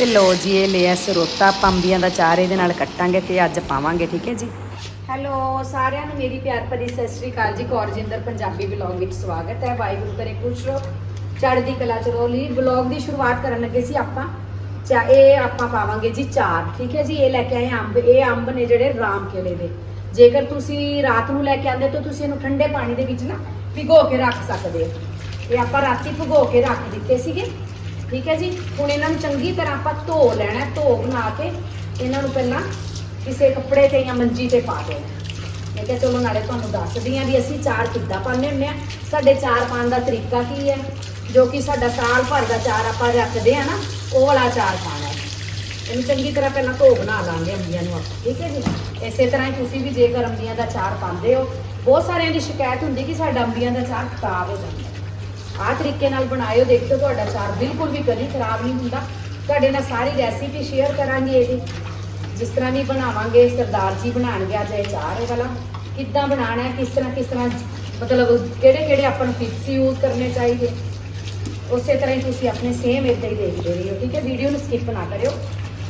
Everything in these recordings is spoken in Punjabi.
ਤੇ ਲੋ ਜੀ, ਇਹ ਲਿਆ ਸਰੋਤਾ। ਆਪਾਂ ਅੰਬੀਆਂ ਦਾ ਚਾਰ ਇਹਦੇ ਨਾਲ ਕੱਟਾਂਗੇ ਤੇ ਅੱਜ ਪਾਵਾਂਗੇ, ਠੀਕ ਹੈ ਜੀ? ਹੈਲੋ, ਸਾਰਿਆਂ ਨੂੰ ਮੇਰੀ ਪਿਆਰ ਭਰੀ ਸਤਿ ਸ੍ਰੀ ਅਕਾਲ ਜੀ। ਕੌਰਜਿੰਦਰ ਪੰਜਾਬੀ ਵਲੌਗ ਵਿੱਚ ਸਵਾਗਤ ਹੈ। ਵਾਹਿਗੁਰੂ ਕਰੇ ਖੁਸ਼ ਰਹੋ। ਚੜ੍ਹਦੀ ਕਲਾ ਚ ਰਹੋ ਲਈ ਵਲੌਗ ਦੀ ਸ਼ੁਰੂਆਤ ਕਰਨ ਲੱਗੇ ਸੀ ਆਪਾਂ। ਚਾ, ਇਹ ਆਪਾਂ ਪਾਵਾਂਗੇ ਜੀ ਚਾਰ, ਠੀਕ ਹੈ ਜੀ? ਇਹ ਲੈ ਕੇ ਆਏ ਅੰਬ। ਇਹ ਅੰਬ ਨੇ ਜਿਹੜੇ ਰਾਮ ਕੇਲੇ ਦੇ। ਜੇਕਰ ਤੁਸੀਂ ਰਾਤ ਨੂੰ ਲੈ ਕੇ ਆਂਦੇ ਤਾਂ ਤੁਸੀਂ ਇਹਨੂੰ ਠੰਡੇ ਪਾਣੀ ਦੇ ਵਿੱਚ ਨਾ ਭਿਗੋ ਕੇ ਰੱਖ ਸਕਦੇ ਹੋ। ਇਹ ਆਪਾਂ ਰਾਤੀ ਭਿਗੋ ਕੇ ਰੱਖ ਦਿੱਤੇ ਸੀਗੇ। ਠੀਕ ਹੈ ਜੀ? ਹੁਣ ਇਹਨਾਂ ਨੂੰ ਚੰਗੀ ਤਰ੍ਹਾਂ ਆਪਾਂ ਧੋ ਲੈਣਾ, ਧੋ ਬਣਾ ਕੇ ਇਹਨਾਂ ਨੂੰ ਪਹਿਲਾਂ ਕਿਸੇ ਕੱਪੜੇ ਤੇ ਜਾਂ ਮੰਜੀ ਤੇ ਪਾ ਦੇਣਾ। ਮੈਂ ਕਿਹਾ ਚਲੋ ਨਾਲੇ ਤੁਹਾਨੂੰ ਦੱਸਦੀ ਹਾਂ ਵੀ ਅਸੀਂ ਚਾਰ ਕਿੱਦਾਂ ਪਾਉਂਦੇ ਹੁੰਦੇ ਆ ਸਾਡੇ ਚਾਰ ਪਾਉਣ ਦਾ ਤਰੀਕਾ ਕੀ ਹੈ? ਜੋ ਕਿ ਸਾਡਾ ਸਾਲ ਭਰ ਦਾ ਚਾਰ ਆਪਾਂ ਰੱਖਦੇ ਆ ਨਾ, ਉਹ ਵਾਲਾ ਚਾਰ ਪਾਣਾ ਇਹਨੂੰ ਚੰਗੀ ਤਰ੍ਹਾਂ ਪਹਿਲਾਂ ਧੋ ਬਣਾ ਲਾਂਗੇ ਅੰਬੀਆਂ ਨੂੰ ਆਪਾਂ, ਠੀਕ ਹੈ ਜੀ? ਇਸੇ ਤਰ੍ਹਾਂ ਹੀ ਤੁਸੀਂ ਵੀ ਜੇਕਰ ਅੰਬੀਆਂ ਦਾ ਚਾਰ ਪਾਉਂਦੇ ਹੋ, ਬਹੁਤ ਸਾਰਿਆਂ ਦੀ ਸ਼ਿਕਾਇਤ ਹੁੰਦੀ ਕਿ ਸਾਡਾ ਅੰਬੀਆਂ ਦਾ ਚਾਰ ਖਰਾਬ ਹੋ ਜਾਂਦਾ। ਹੈ ਆਹ ਤਰੀਕੇ ਨਾਲ ਬਣਾਇਓ, ਦੇਖਿਓ ਤੁਹਾਡਾ ਚਾਰ ਬਿਲਕੁਲ ਵੀ ਕਦੀ ਖਰਾਬ ਨਹੀਂ ਹੁੰਦਾ। ਤੁਹਾਡੇ ਨਾਲ ਸਾਰੀ ਰੈਸਿਪੀ ਸ਼ੇਅਰ ਕਰਾਂਗੇ ਇਹਦੀ। ਜਿਸ ਤਰ੍ਹਾਂ ਵੀ ਬਣਾਵਾਂਗੇ, ਸਰਦਾਰ ਜੀ ਬਣਾਉਣਗੇ ਅੱਜ ਇਹ ਚਾਰ ਇਹ ਵਾਲਾ। ਕਿੱਦਾਂ ਬਣਾਉਣਾ ਹੈ, ਕਿਸ ਤਰ੍ਹਾਂ ਕਿਸ ਤਰ੍ਹਾਂ ਮਤਲਬ ਕਿਹੜੇ ਕਿਹੜੇ ਆਪਾਂ ਨੂੰ ਟਿਪਸ ਯੂਜ਼ ਕਰਨੇ ਚਾਹੀਦੇ। ਉਸੇ ਤਰ੍ਹਾਂ ਹੀ ਤੁਸੀਂ ਆਪਣੇ ਸੇਮ ਇਦਾਂ ਹੀ ਦੇਖਦੇ ਰਹੀਓ, ਠੀਕ ਹੈ? ਵੀਡੀਓ ਨੂੰ ਸਕਿਪ ਨਾ ਕਰਿਓ।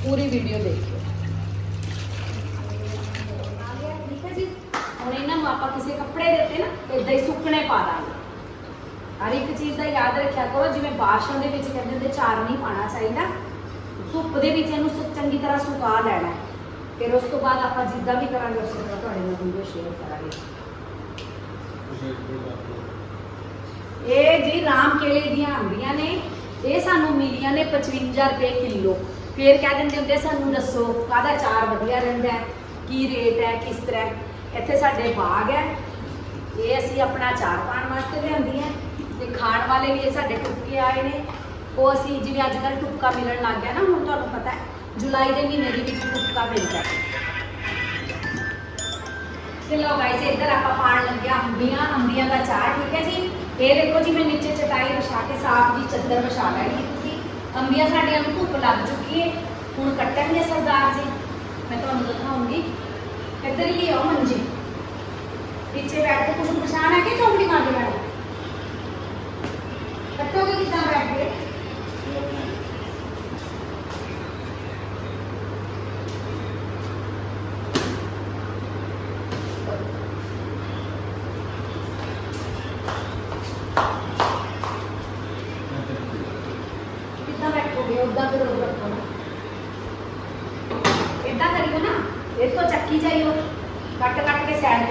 ਪੂਰੀ ਵੀਡੀਓ ਦੇਖਿਓ। ਠੀਕ ਹੈ ਜੀ। ਹੁਣ ਇਹਨਾਂ ਨੂੰ ਆਪਾਂ ਕਿਸੇ ਕੱਪੜੇ ਦੇ ਉੱਤੇ ਨਾ ਇਦਾਂ ਹੀ ਸੁੱਕਣੇ ਪਾ ਦਾਂਗੇ। ਹਰ ਇੱਕ ਚੀਜ਼ ਦਾ ਯਾਦ ਰੱਖਿਆ ਕਰੋ, ਜਿਵੇਂ ਬਾਰਿਸ਼ਾਂ ਦੇ ਵਿੱਚ ਕਹਿੰਦੇ ਹੁੰਦੇ, ਚਾਰ ਨਹੀਂ ਪਾਣਾ ਚਾਹੀਦਾ। ਧੁੱਪ ਦੇ ਵਿੱਚ ਇਹਨੂੰ ਸੁ- ਚੰਗੀ ਤਰ੍ਹਾਂ ਸੁਕਾ ਲੈਣਾ। ਫਿਰ ਉਸ ਤੋਂ ਬਾਅਦ ਆਪਾਂ ਜਿੱਦਾਂ ਵੀ ਕਰਾਂਗੇ, ਉਸੇ ਤਰ੍ਹਾਂ ਤੁਹਾਡੇ ਨਾਲ ਵੀਡੀਓ ਸ਼ੇਅਰ ਕਰਾਂਗੇ। ਇਹ ਜੀ ਰਾਮ ਕੇਲੇ ਦੀਆਂ ਅੰਬੀਆਂ ਨੇ, ਇਹ ਸਾਨੂੰ ਮਿਲੀਆਂ ਨੇ 55 ਰੁਪਏ ਕਿਲੋ। ਫਿਰ ਕਹਿ ਦਿੰਦੇ ਹੁੰਦੇ, ਸਾਨੂੰ ਦੱਸੋ, ਕਾਹਦਾ ਚਾਰ ਵਧੀਆ ਰਹਿੰਦਾ ਹੈ? ਕੀ ਰੇਟ ਹੈ? ਕਿਸ ਤਰ੍ਹਾਂ ਇੱਥੇ ਸਾਡੇ ਬਾਗ ਹੈ। ਇਹ ਅਸੀਂ ਆਪਣਾ ਚਾਰ ਪਾਣ ਵਾਸਤੇ ਲਿਆਂਦੀਆਂ। ਤੇ ਖਾਣ ਵਾਲੇ ਵੀ ਸਾਡੇ ਟੁੱਕੇ ਆਏ ਨੇ। ਉਹ ਅਸੀਂ ਜਿਵੇਂ ਅੱਜ ਕੱਲ੍ਹ ਟੁੱਕਾ ਮਿਲਣ ਲੱਗ ਗਿਆ ਨਾ, ਹੁਣ ਤੁਹਾਨੂੰ ਪਤਾ ਹੈ, ਜੁਲਾਈ ਦੇ ਮਹੀਨੇ ਦੇ ਵਿੱਚ ਟੁੱਕਾ ਮਿਲਦਾ ਹੈ ਤੇ ਲੋ ਗਾਇਸ ਇੱਧਰ ਆਪਾਂ ਪਾਣ ਲੱਗਿਆ ਅੰਬੀਆਂ। ਅੰਬੀਆਂ ਦਾ ਚਾਰ ਠੀਕ ਹੈ ਜੀ? ਇਹ ਦੇਖੋ ਜੀ, ਮੈਂ ਨੀਚੇ ਚਟਾਈ ਵਿਛਾ ਕੇ ਸਾਫ਼ ਜੀ ਚੱਦਰ ਵਿਛਾ ਲੈਣੀ ਤੁਸੀਂ। ਅੰਬੀਆਂ ਸਾਡੀਆਂ ਨੂੰ ਧੁੱਪ ਲੱਗ ਚੁੱਕੀ ਹੈ। ਹੁਣ ਕੱਟਣਗੇ ਸਰਦਾਰ ਜੀ। ਮੈਂ ਤੁਹਾਨੂੰ ਦਿਖਾਉਂਗੀ। ਇੱਧਰ ਹੀ ਲਿਆਓ ਮੰਜੀ। ਪਿੱਛੇ ਬੈਠ ਕੇ ਕੁਝ ਪਛਾਣ ਹੈ ਕਿ ਚੌਂਕੜੀ ਮਾਰ ਕੇ ਬੈਠੋ ਕੱਟੋਗੇ ਕਿੱਦਾਂ ਬੈਠ ਕੇ ਕਿੱਦਾਂ ਬੈਠੋਗੇ ਉਦਾਂ ਫਿਰ ਉਹ ਰੱਖੋ ਨਾ ਇਦਾਂ ਕਰਿਓ ਨਾ ਇਹ ਤੋਂ ਚੱਕੀ ਜਾਈਓ ਕੱਟ ਕੱਟ ਕੇ ਸਾਈਡ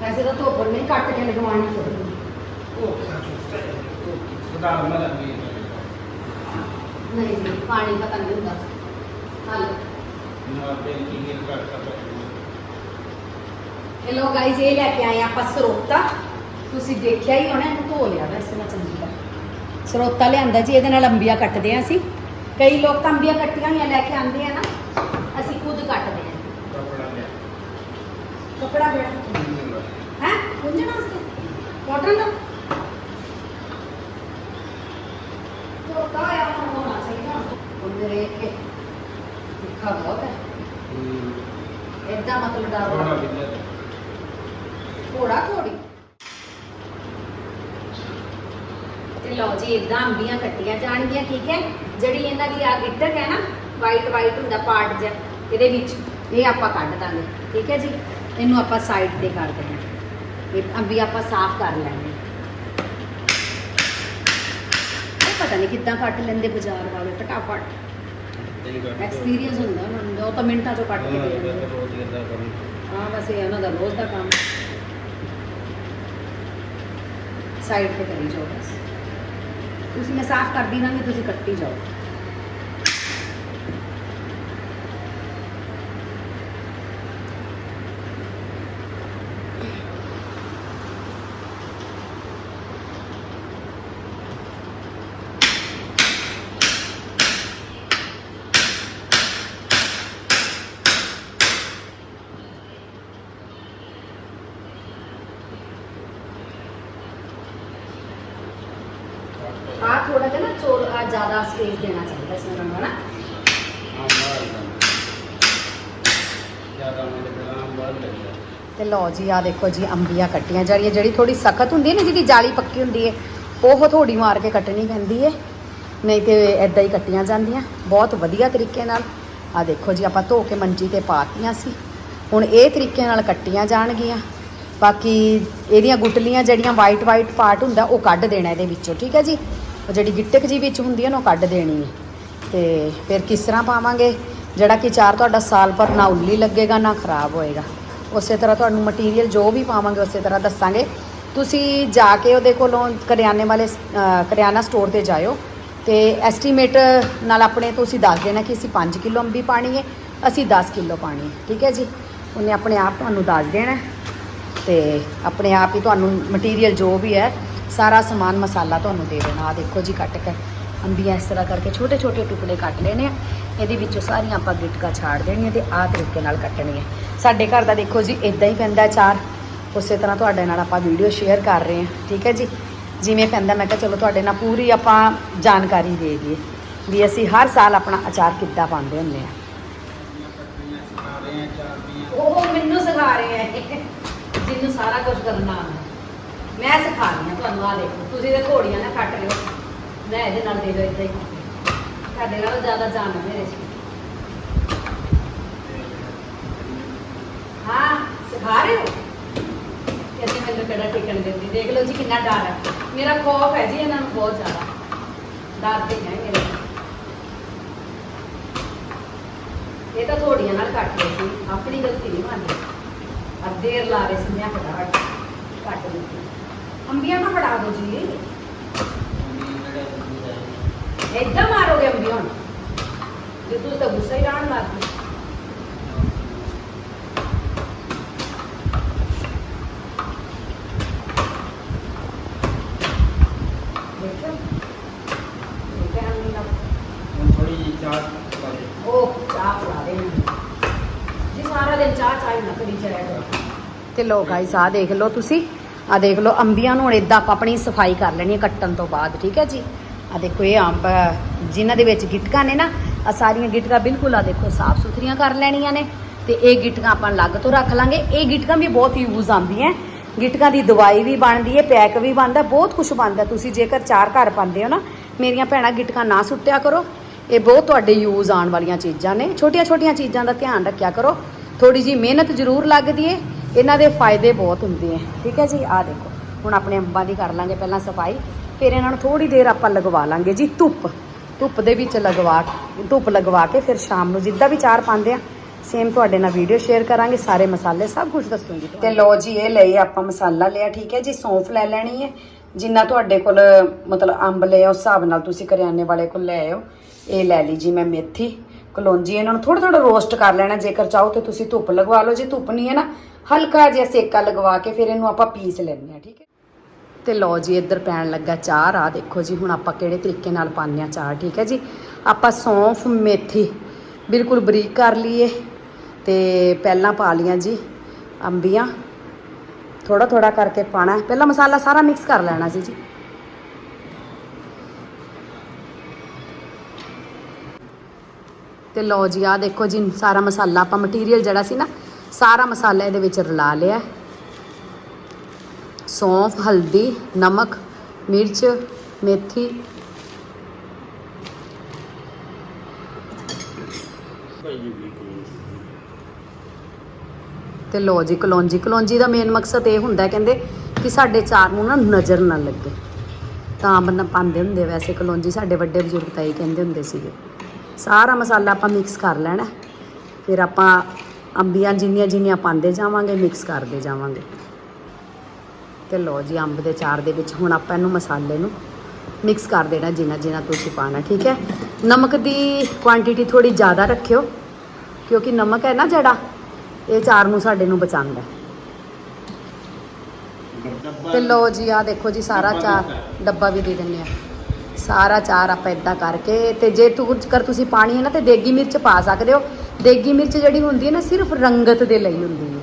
ਵੈਸੇ ਤਾਂ ਧੁੱਪ ਨਹੀਂ ਕੱਟ ਕੇ ਲਗਵਾਉਣੀ ਚਾਹੀਦੀ। ਨਹੀਂ ਨਹੀਂ ਪਾਣੀ ਪਤਾ ਨਹੀਂ ਹੁੰਦਾ। ਹਲ। ਹੈਲੋ ਗਾਇਜ਼ ਇਹ ਲੈ ਕੇ ਆਏ ਆਪਾਂ ਸਰੋਤਾ। ਤੁਸੀਂ ਦੇਖਿਆ ਹੀ ਹੋਣਾ ਇਹਨੂੰ ਧੋ ਲਿਆ ਵੈਸੇ ਮੈਂ ਚੰਗੀ ਤਰ੍ਹਾਂ। ਸਰੋਤਾ ਲਿਆਂਦਾ ਜੀ ਇਹਦੇ ਨਾਲ ਅੰਬੀਆਂ ਕੱਟਦੇ ਆ ਅਸੀਂ। ਕਈ ਲੋਕ ਤਾਂ ਅੰਬੀਆਂ ਕੱਟੀਆਂ ਹੋਈਆਂ ਲੈ ਕੇ ਆਉਂਦੇ ਆ ਨਾ। ਅਸੀਂ ਖੁਦ ਕੱਟਦੇ ਆ। ਕਪੜਾ ਬੜਾ ਹੈ? ਗੁੰਝਣ ਵਾਸਤੇ ਕਾਟਨ ਦਾ ਧੋਤਾ ਹੋਇਆ ਹੋਣਾ ਚਾਹੀਦਾ। ਉਹਦੇ ਰੇਖ ਕੇ ਤਿੱਖਾ ਬਹੁਤ ਹੈ। ਏਦਾਂ ਮਤਲਬ ਡਾਵਾ ਘੋੜਾ ਘੋੜੀ। ਤੇ ਲਓ ਜੀ ਇਦਾਂ ਅੰਬੀਆਂ ਕੱਟੀਆਂ ਜਾਣਗੀਆਂ ਠੀਕ ਹੈ? ਜਿਹੜੀ ਇਹਨਾਂ ਦੀ ਆ ਗਿੱਟਕ ਹੈ ਨਾ ਵਾਈਟ ਵਾਈਟ ਹੁੰਦਾ ਪਾਰਟ ਜਿਹਾ ਇਹਦੇ ਵਿੱਚ ਇਹ ਆਪਾਂ ਕੱਢ ਦਾਂਗੇ ਠੀਕ ਹੈ ਜੀ? ਇਹਨੂੰ ਆਪਾਂ ਸਾਈਡ ਤੇ ਕਰ ਦੇਣਾ ਇਹ ਅੰਬੀ ਆਪਾਂ ਸਾਫ਼ ਕਰ ਲੈਣੇ ਇਹ ਪਤਾ ਨਹੀਂ ਕਿੱਦਾਂ ਕੱਟ ਲੈਂਦੇ ਬਾਜ਼ਾਰ ਵਾਲੇ ਫਟਾਫਟ। ਐਕਸਪੀਰੀਅੰਸ ਹੁੰਦਾ ਉਹਨਾਂ ਨੂੰ ਉਹ ਤਾਂ ਮਿੰਟਾਂ ਚੋਂ ਕੱਟ ਕੇ ਦੇ ਦਿੰਦੇ। ਹਾਂ ਬਸ ਇਹ ਉਹਨਾਂ ਦਾ ਰੋਜ਼ ਦਾ ਕੰਮ। ਸਾਈਡ ਤੇ ਕਰੀ ਜਾਓ ਬਸ। ਤੁਸੀਂ ਮੈਂ ਸਾਫ਼ ਕਰਦੀ ਰਹਾਂਗੀ ਤੁਸੀਂ ਕੱਟੀ ਜਾਓ। ਆ ਥੋੜਾ ਜਿਹਾ ਨਾ ਚੋਰ ਜ਼ਿਆਦਾ ਸਪੇਸ ਦੇਣਾ ਚਾਹੀਦਾ ਇਸ ਨੂੰ ਨਾ ਤੇ ਲਓ ਜੀ ਆ ਦੇਖੋ ਜੀ, ਅੰਬੀਆਂ ਕੱਟੀਆਂ ਜਾ ਰਹੀਆਂ। ਜਿਹੜੀ ਥੋੜੀ ਸਖਤ ਹੁੰਦੀ ਹੈ ਨਾ ਜਿਹਦੀ ਜਾਲੀ ਪੱਕੀ ਹੁੰਦੀ ਹੈ, ਉਹ ਥੋੜੀ ਮਾਰ ਕੇ ਕੱਟਣੀ ਪੈਂਦੀ ਹੈ। ਨਹੀਂ ਤੇ ਐਦਾਂ ਹੀ ਕੱਟੀਆਂ ਜਾਂਦੀਆਂ। ਬਹੁਤ ਵਧੀਆ ਤਰੀਕੇ ਨਾਲ। ਆ ਦੇਖੋ ਜੀ, ਆਪਾਂ ਧੋ ਕੇ ਮੰਜੀ ਤੇ ਪਾਤੀਆਂ ਸੀ। ਹੁਣ ਇਹ ਤਰੀਕੇ ਨਾਲ ਕੱਟੀਆਂ ਜਾਣਗੀਆਂ। ਬਾਕੀ ਇਹਦੀਆਂ ਗੁਟਲੀਆਂ ਜਿਹੜੀਆਂ ਵਾਈਟ ਵਾਈਟ ਪਾਰਟ ਹੁੰਦਾ, ਉਹ ਕੱਢ ਦੇਣਾ ਇਹਦੇ ਵਿੱਚੋਂ, ਠੀਕ ਹੈ ਜੀ? ਉਹ ਜਿਹੜੀ ਗਿੱਟਕ ਜੀ ਵਿੱਚ ਹੁੰਦੀ ਹੈ ਨਾ, ਉਹ ਕੱਢ ਦੇਣੀ ਹੈ ਤੇ ਫਿਰ ਕਿਸ ਤਰ੍ਹਾਂ ਪਾਵਾਂਗੇ? ਜਿਹੜਾ ਕਿ ਚਾਰ ਤੁਹਾਡਾ ਸਾਲ ਪਰ ਨਾ ਉੱਲੀ ਲੱਗੇਗਾ, ਨਾ ਖਰਾਬ ਹੋਏਗਾ। ਉਸੇ ਤਰ੍ਹਾਂ ਤੁਹਾਨੂੰ ਮਟੀਰੀਅਲ ਜੋ ਵੀ ਪਾਵਾਂਗੇ, ਉਸੇ ਤਰ੍ਹਾਂ ਦੱਸਾਂਗੇ। ਤੁਸੀਂ ਜਾ ਕੇ ਉਹਦੇ ਕੋਲੋਂ ਕਰਿਆਨੇ ਵਾਲੇ ਕਰਿਆਨਾ ਸਟੋਰ ਤੇ ਜਾਇਓ। ਤੇ ਐਸਟੀਮੇਟ ਨਾਲ ਆਪਣੇ ਤੁਸੀਂ ਦੱਸ ਦੇਣਾ ਕਿ ਅਸੀਂ 5 ਕਿਲੋ ਅੰਬੀ ਪਾਣੀ ਹੈ, ਅਸੀਂ 10 ਕਿਲੋ ਪਾਣੀ ਹੈ। ਠੀਕ ਹੈ ਜੀ? ਉਹਨੇ ਆਪਣੇ ਆਪ ਤੁਹਾਨੂੰ ਦੱਸ ਦੇਣਾ। ਹੈ ਤੇ ਆਪਣੇ ਆਪ ਹੀ ਤੁਹਾਨੂੰ ਮਟੀਰੀਅਲ ਜੋ ਵੀ ਹੈ ਸਾਰਾ ਸਮਾਨ ਮਸਾਲਾ ਤੁਹਾਨੂੰ ਦੇ ਦੇਣਾ। ਆ ਦੇਖੋ ਜੀ ਕੱਟ ਕੇ। ਅੰਬੀਆਂ ਇਸ ਤਰ੍ਹਾਂ ਕਰਕੇ ਛੋਟੇ ਛੋਟੇ ਟੁਕੜੇ ਕੱਟ ਲੈਣੇ ਆ। ਇਹਦੇ ਵਿੱਚੋਂ ਸਾਰੀਆਂ ਆਪਾਂ ਗਿਟਕਾ ਛਾੜ ਦੇਣੀਆਂ ਤੇ ਆਹ ਤਰੀਕੇ ਨਾਲ ਕੱਟਣੀ ਹੈ ਸਾਡੇ ਘਰ ਦਾ ਦੇਖੋ ਜੀ ਇਦਾਂ ਹੀ ਪੈਂਦਾ ਚਾਰ ਉਸੇ ਤਰ੍ਹਾਂ ਤੁਹਾਡੇ ਨਾਲ ਆਪਾਂ ਵੀਡੀਓ ਸ਼ੇਅਰ ਕਰ ਰਹੇ ਹਾਂ। ਠੀਕ ਹੈ ਜੀ? ਜਿਵੇਂ ਪੈਂਦਾ ਮੈਂ ਕਿਹਾ ਚਲੋ ਤੁਹਾਡੇ ਨਾਲ ਪੂਰੀ ਆਪਾਂ ਜਾਣਕਾਰੀ ਦੇ ਦਈਏ ਵੀ ਅਸੀਂ ਹਰ ਸਾਲ ਆਪਣਾ ਅਚਾਰ ਕਿੱਦਾਂ ਪਾਉਂਦੇ ਹੁੰਦੇ ਆ। ਉਹ ਮੈਨੂੰ ਸਿਖਾ ਰਹੇ ਆ ਜਿਹਨੂੰ ਸਾਰਾ ਕੁਝ ਕਰਨਾ ਆਉਂਦਾ। ਮੈਂ ਸਿਖਾ ਰਹੀ ਹਾਂ ਤੁਹਾਨੂੰ ਆ ਦੇਖੋ, ਤੁਸੀਂ ਤੇ ਘੋੜੀਆਂ ਨਾ ਕੱਟ ਲਿਓ। ਮੈਂ ਇਹਦੇ ਨਾਲ ਦੇ ਦਿਓ ਇਦਾਂ ਹੀ। ਤੁਹਾਡੇ ਨਾਲੋਂ ਜ਼ਿਆਦਾ ਜਾਣ ਮੇਰੇ ਚ। ਹਾਂ, ਸਿਖਾ ਰਹੇ ਹੋ? ਕਿ ਮੈਨੂੰ ਕਿਹੜਾ ਟਿਕਣ ਦਿੰਦੀ? ਦੇਖ ਲਓ ਜੀ ਕਿੰਨਾ ਡਰ ਹੈ। ਮੇਰਾ ਖੌਫ ਹੈ ਜੀ ਇਹਨਾਂ ਨੂੰ ਬਹੁਤ ਜ਼ਿਆਦਾ। ਡਰਦੇ ਹੈ ਮੇਰੇ। ਇਹ ਤਾਂ ਥੋੜੀਆਂ ਨਾਲ ਕੱਟ ਲਈ ਸੀ। ਆਪਣੀ ਗਲਤੀ ਨਹੀਂ ਮੰਨਦੀ। ਅਬ ਦੇਰ ਲਾ ਰਹੇ ਸੀ, ਮੈਂ ਫਟਾਫਟ ਕੱਟ ਦਿੱਤੀ ਅੰਬੀਆਂ ਨਾ ਫੜਾ ਦਿਓ ਜੀ। ਏਦਾਂ ਮਾਰੋਗੇ ਅੰਬੀਆਂ ਹੁਣ। ਜੇ ਤੁਸੀਂ ਤਾਂ ਗੁੱਸਾ ਹੀ ਰਹਿਣ ਲੱਗ ਦੇ। ਦੇ ਨਾ। ਤੇ ਲੋ ਗਾਇਸ ਆ ਦੇਖ ਲਓ ਤੁਸੀਂ। ਆ ਦੇਖ ਲਓ, ਅੰਬੀਆਂ ਨੂੰ ਹੁਣ ਇਦਾਂ ਆਪਾਂ ਆਪਣੀ ਸਫ਼ਾਈ ਕਰ ਲੈਣੀ ਹੈ ਕੱਟਣ ਤੋਂ ਬਾਅਦ, ਠੀਕ ਹੈ ਜੀ? ਆ ਦੇਖੋ, ਇਹ ਅੰਬ, ਜਿਨ੍ਹਾਂ ਦੇ ਵਿੱਚ ਗਿਟਕਾਂ ਨੇ ਨਾ ਆ ਸਾਰੀਆਂ ਗਿਟਕਾਂ ਬਿਲਕੁਲ ਆ ਦੇਖੋ, ਸਾਫ਼ ਸੁਥਰੀਆਂ ਕਰ ਲੈਣੀਆਂ ਨੇ ਤੇ ਇਹ ਗਿਟਕਾਂ ਆਪਾਂ ਅਲੱਗ ਤੋਂ ਰੱਖ ਲਾਂਗੇ। ਇਹ ਗਿਟਕਾਂ ਵੀ ਬਹੁਤ ਯੂਜ਼ ਆਉਂਦੀਆਂ। ਗਿਟਕਾਂ ਦੀ ਦਵਾਈ ਵੀ ਬਣਦੀ ਹੈ, ਪੈਕ ਵੀ ਬਣਦਾ, ਬਹੁਤ ਕੁਝ ਬਣਦਾ। ਤੁਸੀਂ ਜੇਕਰ ਚਾਰ ਘਰ ਪਾਉਂਦੇ ਹੋ ਨਾ, ਮੇਰੀਆਂ ਭੈਣਾਂ ਗਿਟਕਾਂ ਨਾ ਸੁੱਟਿਆ ਕਰੋ। ਇਹ ਬਹੁਤ ਤੁਹਾਡੇ ਯੂਜ਼ ਆਉਣ ਵਾਲੀਆਂ ਚੀਜ਼ਾਂ ਨੇ। ਛੋਟੀਆਂ ਛੋਟੀਆਂ ਚੀਜ਼ਾਂ ਦਾ ਧਿਆਨ ਰੱਖਿਆ ਕਰੋ। ਥੋੜੀ ਜੀ ਮਿਹਨਤ ਜ਼ਰੂਰ ਲੱਗਦੀ ਏ ਇਹਨਾਂ ਦੇ ਫਾਇਦੇ ਬਹੁਤ ਹੁੰਦੇ ਆ। ਠੀਕ ਹੈ ਜੀ? ਆਹ ਦੇਖੋ। ਹੁਣ ਆਪਣੇ ਅੰਬਾਂ ਦੀ ਕਰ ਲਾਂਗੇ ਪਹਿਲਾਂ ਸਫ਼ਾਈ। ਫਿਰ ਇਹਨਾਂ ਨੂੰ ਥੋੜੀ ਦੇਰ ਆਪਾਂ ਲਗਵਾ ਲਾਂਗੇ ਜੀ ਧੁੱਪ। ਧੁੱਪ ਦੇ ਵਿੱਚ ਲਗਵਾ ਧੁੱਪ ਲਗਵਾ ਕੇ ਫਿਰ ਸ਼ਾਮ ਨੂੰ ਜਿੱਦਾਂ ਵੀ ਚਾਰ ਪਾਉਂਦੇ ਆ ਸੇਮ ਤੁਹਾਡੇ ਨਾਲ ਵੀਡੀਓ ਸ਼ੇਅਰ ਕਰਾਂਗੇ, ਸਾਰੇ ਮਸਾਲੇ ਸਭ ਕੁਝ ਦੱਸੂਗੀ। ਤੇ ਲੋ ਜੀ, ਇਹ ਲਈ ਆਪਾਂ ਮਸਾਲਾ ਲਿਆ, ਠੀਕ ਹੈ ਜੀ? ਸੌਂਫ ਲੈ ਲੈਣੀ ਹੈ। ਜਿੰਨਾ ਤੁਹਾਡੇ ਕੋਲ ਮਤਲਬ ਅੰਬ ਲਿਆ ਉਸ ਹਿਸਾਬ ਨਾਲ ਤੁਸੀਂ ਕਰਿਆਨੇ ਵਾਲੇ ਕੋਲ ਲੈ ਆਇਓ। ਇਹ ਲੈ ਲਈ ਜੀ ਮੈਂ ਮੇਥੀ। ਕਲੋਂਜੀ, ਇਹਨਾਂ ਨੂੰ ਥੋੜਾ ਥੋੜਾ ਰੋਸਟ ਕਰ ਲੈਣਾ, ਜੇਕਰ ਚਾਹੋ ਤੇ ਤੁਸੀਂ ਧੁੱਪ ਲਗਵਾ ਲਓ, ਜੇ ਧੁੱਪ ਨਹੀਂ ਹੈ ਨਾ, ਹਲਕਾ ਜਿਹਾ ਸੇਕਾ ਲਗਵਾ ਕੇ ਫਿਰ ਇਹਨੂੰ ਆਪਾਂ ਪੀਸ ਲੈਂਦੇ ਆ ਠੀਕ ਹੈ? ਤੇ ਲਓ ਜੀ, ਇੱਧਰ ਪੈਣ ਲੱਗਾ ਚਾਰ ਆ ਦੇਖੋ ਜੀ, ਹੁਣ ਆਪਾਂ ਕਿਹੜੇ ਤਰੀਕੇ ਨਾਲ ਪਾਉਂਦੇ ਆ ਚਾਰ ਠੀਕ ਹੈ ਜੀ? ਆਪਾਂ ਸੌਂਫ, ਮੇਥੀ ਬਿਲਕੁਲ ਬਰੀਕ ਕਰ ਲਈਏ ਤੇ ਪਹਿਲਾਂ ਪਾ ਲੀਆਂ ਜੀ ਅੰਬੀਆਂ। ਥੋੜਾ ਥੋੜਾ ਕਰਕੇ ਪਾਣਾ ਪਹਿਲਾਂ ਮਸਾਲਾ ਸਾਰਾ ਮਿਕਸ ਕਰ ਲੈਣਾ ਸੀ ਜੀ। ਤੇ ਲਓ ਜੀ ਆ ਦੇਖੋ ਜੀ, ਸਾਰਾ ਮਸਾਲਾ ਆਪਾਂ ਮਟੀਰੀਅਲ ਜਿਹੜਾ ਸੀ ਨਾ, ਸਾਰਾ ਮਸਾਲਾ ਇਹਦੇ ਵਿੱਚ ਰਲਾ ਲਿਆ। ਸੌਂਫ, ਹਲਦੀ, ਨਮਕ, ਮਿਰਚ, ਮੇਥੀ। ਭਾਈ ਤੇ ਲੋ ਜੀ, ਕਲੌਂਜੀ। ਕਲੌਂਜੀ ਦਾ ਮੇਨ ਮਕਸਦ ਇਹ ਹੁੰਦਾ ਕਹਿੰਦੇ ਕਿ ਸਾਡੇ ਚਾਰ ਨੂੰ ਨਾ ਨਜ਼ਰ ਨਾ ਲੱਗੇ। ਤਾਂ ਬੰਦਾ ਪਾਉਂਦੇ ਹੁੰਦੇ ਵੈਸੇ, ਕਲੌਂਜੀ ਸਾਡੇ ਵੱਡੇ ਬਜ਼ੁਰਗ ਤਾਂ ਇਹ ਕਹਿੰਦੇ ਹੁੰਦੇ ਸੀਗੇ। ਸਾਰਾ ਮਸਾਲਾ ਆਪਾਂ ਮਿਕਸ ਕਰ ਲੈਣਾ ਫਿਰ ਆਪਾਂ ਅੰਬੀਆਂ ਜਿੰਨੀਆਂ ਜਿੰਨੀਆਂ ਪਾਉਂਦੇ ਜਾਵਾਂਗੇ ਮਿਕਸ ਕਰਦੇ ਜਾਵਾਂਗੇ। ਤੇ ਲੋ ਜੀ, ਅੰਬ ਦੇ ਚਾਰ ਦੇ ਵਿੱਚ ਹੁਣ ਆਪਾਂ ਇਹਨੂੰ ਮਸਾਲੇ ਨੂੰ ਮਿਕਸ ਕਰ ਦੇਣਾ, ਜਿੰਨਾ ਜਿੰਨਾ ਤੁਸੀਂ ਪਾਣਾ ਠੀਕ ਹੈ? ਨਮਕ ਦੀ ਕੁਆਂਟੀਟੀ ਥੋੜੀ ਜ਼ਿਆਦਾ ਰੱਖਿਓ, ਕਿਉਂਕਿ ਨਮਕ ਹੈ ਨਾ ਜਿਹੜਾ, ਇਹ ਚਾਰ ਨੂੰ ਸਾਡੇ ਨੂੰ ਬਚਾਉਂਦਾ ਹੈ। ਡੱਬਾ ਤੇ ਲੋ ਜੀ ਆ ਦੇਖੋ ਜੀ, ਸਾਰਾ ਚਾਰ ਡੱਬਾ ਵੀ ਦੇ ਦਿੰਦੇ ਆ। ਸਾਰਾ ਚਾਰ ਆਪਾਂ ਇਦਾਂ ਕਰਕੇ, ਤੇ ਜੇ ਤੂੰ ਕਰ, ਤੁਸੀਂ ਪਾਣੀ ਹੈ ਨਾ, ਤੇ ਦੇਗੀ ਮਿਰਚ ਪਾ ਸਕਦੇ ਹੋ। ਦੇਗੀ ਮਿਰਚ ਜਿਹੜੀ ਹੁੰਦੀ ਹੈ ਨਾ, ਸਿਰਫ ਰੰਗਤ ਦੇ ਲਈ ਹੁੰਦੀ ਹੈ।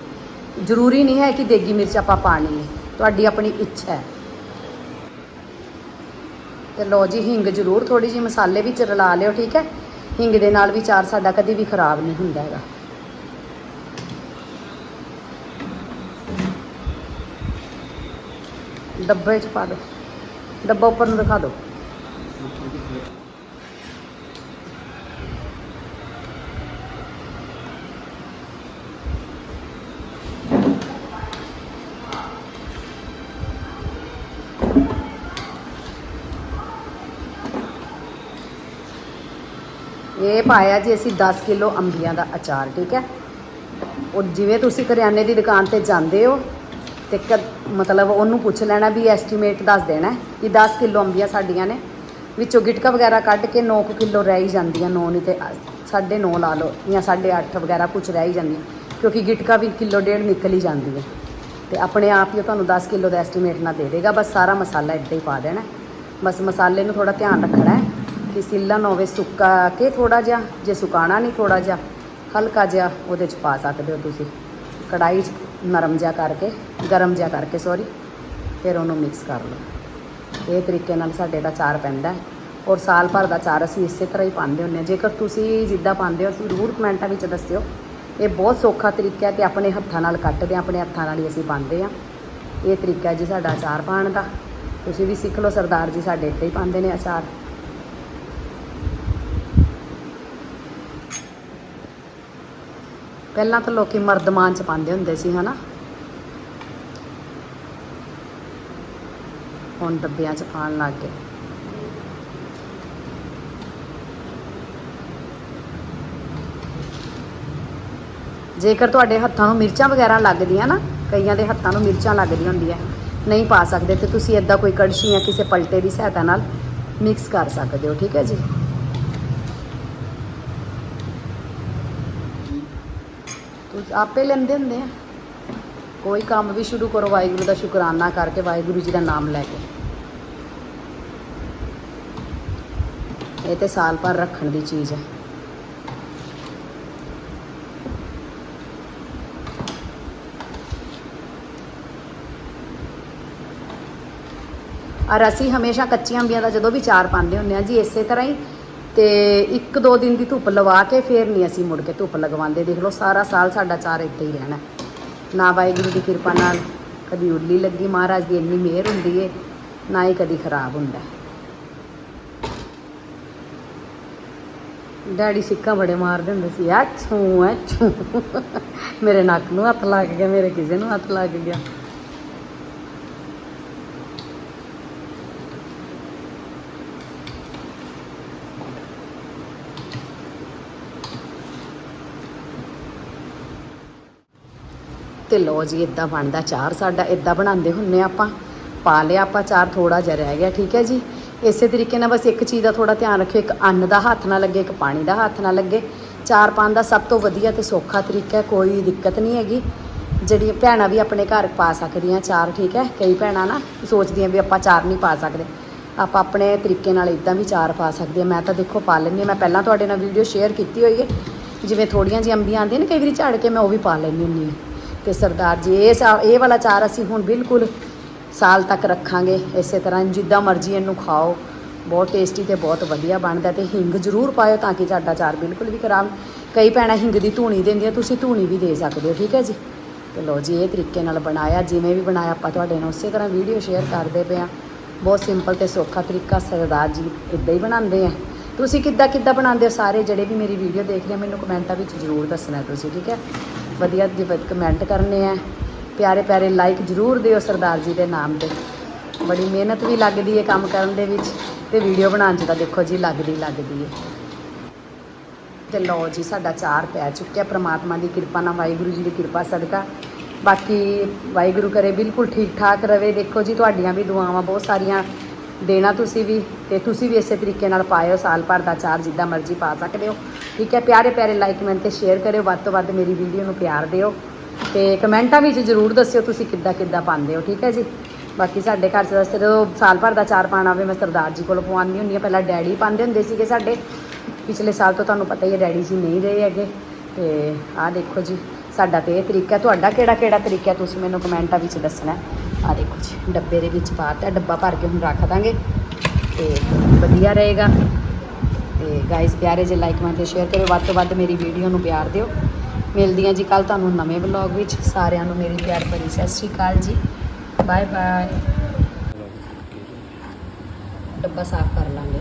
ਜ਼ਰੂਰੀ ਨਹੀਂ ਹੈ ਕਿ ਦੇਗੀ ਮਿਰਚ ਆਪਾਂ ਪਾਣੀ ਹੈ। ਤੁਹਾਡੀ ਆਪਣੀ ਇੱਛਾ ਹੈ। ਤੇ ਲੋ ਜੀ, ਹਿੰਗ ਜ਼ਰੂਰ ਥੋੜੀ ਜੀ ਮਸਾਲੇ ਵਿੱਚ ਰਲਾ ਲਿਓ, ਠੀਕ ਹੈ? ਹਿੰਗ ਦੇ ਨਾਲ ਵੀ ਚਾਰ ਸਾਡਾ ਕਦੀ ਵੀ ਖਰਾਬ ਨਹੀਂ ਹੁੰਦਾ ਹੈਗਾ। ਡੱਬੇ 'ਚ ਪਾ ਦਿਓ। ਡੱਬਾ ਉੱਪਰ ਨੂੰ ਦਿਖਾ ਦਿਓ ਇਹ ਪਾਇਆ ਜੀ ਅਸੀਂ 10 ਕਿਲੋ ਅੰਬੀਆਂ ਦਾ ਅਚਾਰ, ਠੀਕ ਹੈ? ਉਹ ਜਿਵੇਂ ਤੁਸੀਂ ਕਰਿਆਨੇ ਦੀ ਦੁਕਾਨ ਤੇ ਜਾਂਦੇ ਹੋ ਤੇ ਕ- ਮਤਲਬ ਉਹਨੂੰ ਪੁੱਛ ਲੈਣਾ ਵੀ ਐਸਟੀਮੇਟ ਦੱਸ ਦੇਣਾ ਹੈ ਕਿ 10 ਕਿਲੋ ਅੰਬੀਆਂ ਸਾਡੀਆਂ ਨੇ। ਵਿੱਚੋਂ ਗਿਟਕਾ ਵਗੈਰਾ ਕੱਢ ਕੇ 9 ਕਿਲੋ ਰਹਿ ਹੀ ਜਾਂਦੀਆਂ 9 ਨਹੀਂ ਤੇ 9.5 ਲਾ ਲਓ ਜਾਂ 8.5 ਵਗੈਰਾ ਕੁਝ ਰਹਿ ਹੀ ਜਾਂਦੀਆਂ ਕਿਉਂਕਿ ਗਿਟਕਾ ਵੀ ਕਿਲੋ ਡੇਢ ਨਿਕਲ ਹੀ ਜਾਂਦੀ ਹੈ। ਤੇ ਆਪਣੇ ਆਪ ਹੀ ਉਹ ਤੁਹਾਨੂੰ 10 ਕਿਲੋ ਦਾ ਐਸਟੀਮੇਟ ਨਾ ਦੇ ਦੇਗਾ, ਬਸ ਸਾਰਾ ਮਸਾਲਾ ਇੱਦਾਂ ਹੀ ਪਾ ਦੇਣਾ ਬਸ ਮਸਾਲੇ ਨੂੰ ਥੋੜਾ ਧਿਆਨ ਰੱਖਣਾ ਹੈ। ਕਿ ਸਿੱਲਣ ਹੋਵੇ, ਸੁੱਕਾ ਕੇ ਥੋੜਾ ਜਿਹਾ, ਜੇ ਸੁਕਾਣਾ ਨਹੀਂ ਥੋੜਾ ਜਿਹਾ, ਹਲਕਾ ਜਿਹਾ ਉਹਦੇ ਚ ਪਾ ਸਕਦੇ ਹੋ ਤੁਸੀਂ। ਕੜਾਈ 'ਚ ਨਰਮ ਜਿਹਾ ਕਰਕੇ, ਗਰਮ ਜਿਹਾ ਕਰਕੇ ਸੌਰੀ ਫਿਰ ਉਹਨੂੰ ਮਿਕਸ ਕਰ ਲਓ। ਇਹ ਤਰੀਕੇ ਨਾਲ ਸਾਡੇ ਦਾ ਚਾਰ ਪੈਂਦਾ ਔਰ ਸਾਲ ਭਰ ਦਾ ਚਾਰ ਅਸੀਂ ਇਸੇ ਤਰ੍ਹਾਂ ਹੀ ਪਾਉਂਦੇ ਹੁੰਦੇ ਹਾਂ। ਜੇਕਰ ਤੁਸੀਂ ਜਿੱਦਾਂ ਪਾਉਂਦੇ ਹੋ, ਅਸੀਂ ਜ਼ਰੂਰ ਕਮੈਂਟਾਂ ਵਿੱਚ ਦੱਸਿਓ। ਇਹ ਬਹੁਤ ਸੌਖਾ ਤਰੀਕਾ ਹੈ ਤੇ ਆਪਣੇ ਹੱਥਾਂ ਨਾਲ ਕੱਟਦੇ ਹਾਂ, ਆਪਣੇ ਹੱਥਾਂ ਨਾਲ ਹੀ ਅਸੀਂ ਪਾਉਂਦੇ ਹਾਂ। ਇਹ ਤਰੀਕਾ ਜੀ ਸਾਡਾ ਅਚਾਰ ਪਾਉਣ ਦਾ। ਤੁਸੀਂ ਵੀ ਸਿੱਖ ਲਓ, ਸਰਦਾਰ ਜੀ ਸਾਡੇ ਇੱਥੇ ਹੀ ਪਾਉਂਦੇ ਨੇ ਅਚਾਰ। ਪਹਿਲਾਂ ਤਾਂ ਲੋਕੀ ਮਰਦਮਾਨ ਚ ਪਾਉਂਦੇ ਹੁੰਦੇ ਸੀ, ਹਨਾ? ਹੁਣ ਡੱਬਿਆਂ ਚ ਪਾਉਣ ਲੱਗ ਗਏ। ਜੇਕਰ ਤੁਹਾਡੇ ਹੱਥਾਂ ਨੂੰ ਮਿਰਚਾਂ ਵਗੈਰਾ ਲੱਗਦੀਆਂ ਨਾ, ਕਈਆਂ ਦੇ ਹੱਥਾਂ ਨੂੰ ਮਿਰਚਾਂ ਲੱਗਦੀਆਂ ਹੁੰਦੀਆਂ, ਨਹੀਂ ਪਾ ਸਕਦੇ ਤੇ ਤੁਸੀਂ ਇਦਾਂ ਕੋਈ ਕੜਛੀ ਜਾਂ ਕਿਸੇ ਪਲਟੇ ਦੀ ਸਹਾਇਤਾ ਨਾਲ ਮਿਕਸ ਕਰ ਸਕਦੇ ਹੋ, ਠੀਕ ਹੈ ਜੀ? ਆਪੇ ਲੈਂਦੇ ਹੁੰਦੇ ਆ। ਕੋਈ ਕੰਮ ਵੀ ਸ਼ੁਰੂ ਕਰੋ, ਵਾਹਿਗੁਰੂ ਦਾ ਸ਼ੁਕਰਾਨਾ ਕਰਕੇ ਵਾਹਿਗੁਰੂ ਜੀ ਦਾ ਨਾਮ ਲੈ ਕੇ। ਇਹ ਤੇ ਸਾਲ ਭਰ ਰੱਖਣ ਦੀ ਚੀਜ਼ ਹੈ। ਔਰ ਅਸੀਂ ਹਮੇਸ਼ਾ ਕੱਚੀਆਂ ਅੰਬੀਆਂ ਦਾ ਜਦੋਂ ਵੀ ਚਾਰ ਪਾਉਂਦੇ ਹੁੰਦੇ ਆ ਜੀ, ਇਸੇ ਤਰ੍ਹਾਂ ਹੀ ਤੇ ਇੱਕ ਦੋ ਦਿਨ ਦੀ ਧੁੱਪ ਲਵਾ ਕੇ ਫੇਰ ਨਹੀਂ ਅਸੀਂ ਮੁੜ ਕੇ ਧੁੱਪ ਲਗਵਾਉਂਦੇ। ਦੇਖ ਲਓ, ਸਾਰਾ ਸਾਲ ਸਾਡਾ ਚਾਰ ਇੱਦਾਂ ਹੀ ਰਹਿਣਾ। ਨਾ ਵਾਹਿਗੁਰੂ ਦੀ ਕਿਰਪਾ ਨਾਲ ਕਦੀ ਉੱਲੀ ਲੱਗੀ, ਮਹਾਰਾਜ ਦੀ ਇੰਨੀ ਮਿਹਰ ਹੁੰਦੀ ਏ, ਨਾ ਹੀ ਕਦੀ ਖਰਾਬ ਹੁੰਦਾ। ਡੈਡੀ ਸਿੱਕਾ ਬੜੇ ਮਾਰਦੇ ਹੁੰਦੇ ਸੀ ਐਛੂ ਐਛੂ ਮੇਰੇ ਨੱਕ ਨੂੰ ਹੱਥ ਲੱਗ ਗਿਆ, ਮੇਰੇ ਕਿਸੇ ਨੂੰ ਹੱਥ ਲੱਗ ਗਿਆ। ਤੇ ਲੋ ਜੀ ਇਦਾਂ ਬਣਦਾ ਚਾਰ ਸਾਡਾ ਇਦਾਂ ਬਣਾਉਂਦੇ ਹੁੰਨੇ ਆ ਆਪਾਂ। ਪਾ ਲਿਆ ਆਪਾਂ ਚਾਰ ਥੋੜਾ ਜਿਹਾ ਰਹਿ ਗਿਆ, ਠੀਕ ਹੈ ਜੀ। ਇਸੇ ਤਰੀਕੇ ਨਾਲ ਬਸ ਇੱਕ ਚੀਜ਼ ਦਾ ਥੋੜਾ ਧਿਆਨ ਰੱਖਿਓ, ਇੱਕ ਅੰਨ ਦਾ ਹੱਥ ਨਾ ਲੱਗੇ, ਇੱਕ ਪਾਣੀ ਦਾ ਹੱਥ ਨਾ ਲੱਗੇ। ਚਾਰ ਪਾਉਣ ਦਾ ਸਭ ਤੋਂ ਵਧੀਆ ਤੇ ਸੌਖਾ ਤਰੀਕਾ ਹੈ, ਕੋਈ ਦਿੱਕਤ ਨਹੀਂ ਹੈਗੀ। ਜਿਹੜੀਆਂ ਭੈਣਾਂ ਵੀ ਆਪਣੇ ਘਰ ਪਾ ਸਕਦੀਆਂ ਚਾਰ, ਠੀਕ ਹੈ? ਕਈ ਭੈਣਾਂ ਨਾ ਸੋਚਦੀਆਂ ਵੀ ਆਪਾਂ ਚਾਰ ਨਹੀਂ ਪਾ ਸਕਦੇ। ਆਪਾਂ ਆਪਣੇ ਤਰੀਕੇ ਨਾਲ ਇਦਾਂ ਵੀ ਚਾਰ ਪਾ ਸਕਦੇ ਹਾਂ। ਮੈਂ ਤਾਂ ਦੇਖੋ, ਪਾ ਲੈਂਦੀ ਹਾਂ। ਮੈਂ ਪਹਿਲਾਂ ਤੁਹਾਡੇ ਨਾਲ ਵੀਡੀਓ ਸ਼ੇਅਰ ਕੀਤੀ ਹੋਈ ਹੈ। ਜਿਵੇਂ ਥੋੜੀਆਂ ਜਿਹੀਆਂ ਅੰਬੀਆਂ ਆਉਂਦੀਆਂ ਨੇ, ਕਈ ਵਾਰੀ ਝਾੜ ਕੇ ਮੈਂ ਉਹ ਵੀ ਪਾ ਲੈਂਦੀ ਹੁੰਦੀ ਹਾਂ। ਤੇ ਸਰਦਾਰ ਜੀ, ਇਹ ਸਾ- ਇਹ ਵਾਲਾ ਚਾਰ ਅਸੀਂ ਹੁਣ ਬਿਲਕੁਲ ਸਾਲ ਤੱਕ ਰੱਖਾਂਗੇ। ਇਸੇ ਤਰ੍ਹਾਂ ਜਿੱਦਾਂ ਮਰਜ਼ੀ ਇਹਨੂੰ ਖਾਓ। ਬਹੁਤ ਟੇਸਟੀ ਤੇ ਬਹੁਤ ਵਧੀਆ ਬਣਦਾ ਤੇ ਹਿੰਗ ਜ਼ਰੂਰ ਪਾਇਓ ਤਾਂ ਕਿ ਤੁਹਾਡਾ ਚਾਰ ਬਿਲਕੁਲ ਵੀ ਖਰਾਬ ਕਈ ਭੈਣਾਂ ਹਿੰਗ ਦੀ ਧੂਣੀ ਦਿੰਦੀਆਂ, ਤੁਸੀਂ ਧੂਣੀ ਵੀ ਦੇ ਸਕਦੇ ਹੋ, ਠੀਕ ਹੈ ਜੀ? ਤੇ ਲਓ ਜੀ, ਇਹ ਤਰੀਕੇ ਨਾਲ ਬਣਾਇਆ, ਜਿਵੇਂ ਵੀ ਬਣਾਇਆ ਆਪਾਂ ਤੁਹਾਡੇ ਨਾਲ ਉਸੇ ਤਰ੍ਹਾਂ ਵੀਡੀਓ ਸ਼ੇਅਰ ਕਰਦੇ ਪਏ ਆ ਬਹੁਤ ਸਿੰਪਲ ਤੇ ਸੌਖਾ ਤਰੀਕਾ, ਸਰਦਾਰ ਜੀ ਇਦਾਂ ਹੀ ਬਣਾਉਂਦੇ ਆ। ਤੁਸੀਂ ਕਿੱਦਾਂ ਕਿੱਦਾਂ ਬਣਾਉਂਦੇ ਹੋ? ਸਾਰੇ ਜਿਹੜੇ ਵੀ ਮੇਰੀ ਵੀਡੀਓ ਦੇਖ ਰਹੇ ਮੈਨੂੰ ਕਮੈਂਟਾਂ ਵਿੱਚ ਜ਼ਰੂਰ ਦੱਸਣਾ ਤੁਸੀਂ, ਠੀਕ ਹੈ? ਵਧੀਆ ਜਿਹੇ ਕਮੈਂਟ ਕਰਨੇ ਆ। ਪਿਆਰੇ ਪਿਆਰੇ ਲਾਈਕ ਜ਼ਰੂਰ ਦਿਓ ਸਰਦਾਰ ਜੀ ਦੇ ਨਾਮ ਤੇ। ਬੜੀ ਮਿਹਨਤ ਵੀ ਲੱਗਦੀ ਹੈ ਕੰਮ ਕਰਨ ਦੇ ਵਿੱਚ ਤੇ ਵੀਡੀਓ ਬਣਾਉਣ 'ਚ ਤਾਂ ਦੇਖੋ ਜੀ ਲੱਗਦੀ ਲੱਗਦੀ ਹੈ ਤੇ ਲਓ ਜੀ ਸਾਡਾ ਚਾਰ ਪੈ ਚੁੱਕਿਆ, ਪ੍ਰਮਾਤਮਾ ਦੀ ਕਿਰਪਾ ਨਾਲ ਵਾਹਿਗੁਰੂ ਜੀ ਦੀ ਕਿਰਪਾ ਸਦਕਾ। ਬਾਕੀ ਵਾਹਿਗੁਰੂ ਕਰੇ ਬਿਲਕੁਲ ਠੀਕ ਠਾਕ ਰਵੇ। ਦੇਖੋ ਜੀ, ਤੁਹਾਡੀਆਂ ਵੀ ਦੁਆਵਾਂ ਬਹੁਤ ਸਾਰੀਆਂ ਦੇਣਾ ਤੁਸੀਂ ਵੀ ਤੇ ਤੁਸੀਂ ਵੀ ਇਸੇ ਤਰੀਕੇ ਨਾਲ ਪਾਇਓ, ਸਾਲ ਭਰ ਦਾ ਚਾਰ ਜਿੱਦਾਂ ਮਰਜ਼ੀ ਪਾ ਸਕਦੇ ਹੋ। ਠੀਕ ਹੈ, ਪਿਆਰੇ ਪਿਆਰੇ ਲਾਈਕ ਕਮੈਂਟ ਤੇ ਸ਼ੇਅਰ ਕਰਿਓ, ਵੱਧ ਤੋਂ ਵੱਧ ਮੇਰੀ ਵੀਡੀਓ ਨੂੰ ਪਿਆਰ ਦਿਓ। ਤੇ ਕਮੈਂਟਾਂ ਵਿੱਚ ਜ਼ਰੂਰ ਦੱਸਿਓ ਤੁਸੀਂ ਕਿੱਦਾਂ ਕਿੱਦਾਂ ਪਾਉਂਦੇ ਹੋ, ਠੀਕ ਹੈ ਜੀ? ਬਾਕੀ ਸਾਡੇ ਘਰ 'ਚ ਤਾਂ ਜਦੋਂ ਸਾਲ ਭਰ ਦਾ ਚਾਰ ਪਾਣਾ ਹੋਵੇ, ਮੈਂ ਸਰਦਾਰ ਜੀ ਕੋਲ ਪਵਾਉਂਦੀ ਹੁੰਦੀ ਹਾਂ। ਪਹਿਲਾਂ ਡੈਡੀ ਪਾਉਂਦੇ ਹੁੰਦੇ ਸੀਗੇ ਸਾਡੇ। ਪਿਛਲੇ ਸਾਲ ਤੋਂ ਤੁਹਾਨੂੰ ਪਤਾ ਹੀ ਹੈ, ਡੈਡੀ ਜੀ ਨਹੀਂ ਰਹੇ ਹੈਗੇ। ਤੇ ਆਹ ਦੇਖੋ ਜੀ, ਸਾਡਾ ਤੇ ਇਹ ਤਰੀਕਾ, ਤੁਹਾਡਾ ਕਿਹੜਾ ਕਿਹੜਾ ਤਰੀਕਾ, ਤੁਸੀਂ ਮੈਨੂੰ ਕਮੈਂਟਾਂ ਵਿੱਚ ਦੱਸਣਾ ਆਹ ਦੇਖੋ ਜੀ, ਡੱਬੇ ਦੇ ਵਿੱਚ ਪਾਤਾ ਡੱਬਾ ਭਰ ਕੇ ਹੁਣ ਰੱਖ ਦਾਂਗੇ। ਤੇ ਵਧੀਆ ਰਹੇਗਾ। ਤੇ ਗਾਇਸ ਪਿਆਰੇ ਜੇ ਲਾਈਕ ਮੈਂ ਤੇ ਸ਼ੇਅਰ ਕਰਿਓ। ਵੱਧ ਤੋਂ ਵੱਧ ਮੇਰੀ ਵੀਡੀਓ ਨੂੰ ਪਿਆਰ ਦਿਓ। ਮਿਲਦੀਆਂ ਜੀ ਕੱਲ ਤੁਹਾਨੂੰ ਨਵੇਂ ਵਲੌਗ ਵਿੱਚ। ਸਾਰਿਆਂ ਨੂੰ ਮੇਰੀ ਪਿਆਰ ਭਰੀ ਸਤਿ ਸ਼੍ਰੀ ਅਕਾਲ ਜੀ। ਬਾਏ ਬਾਏ ਡੱਬਾ ਸਾਫ਼ ਕਰ ਲਾਂਗੇ।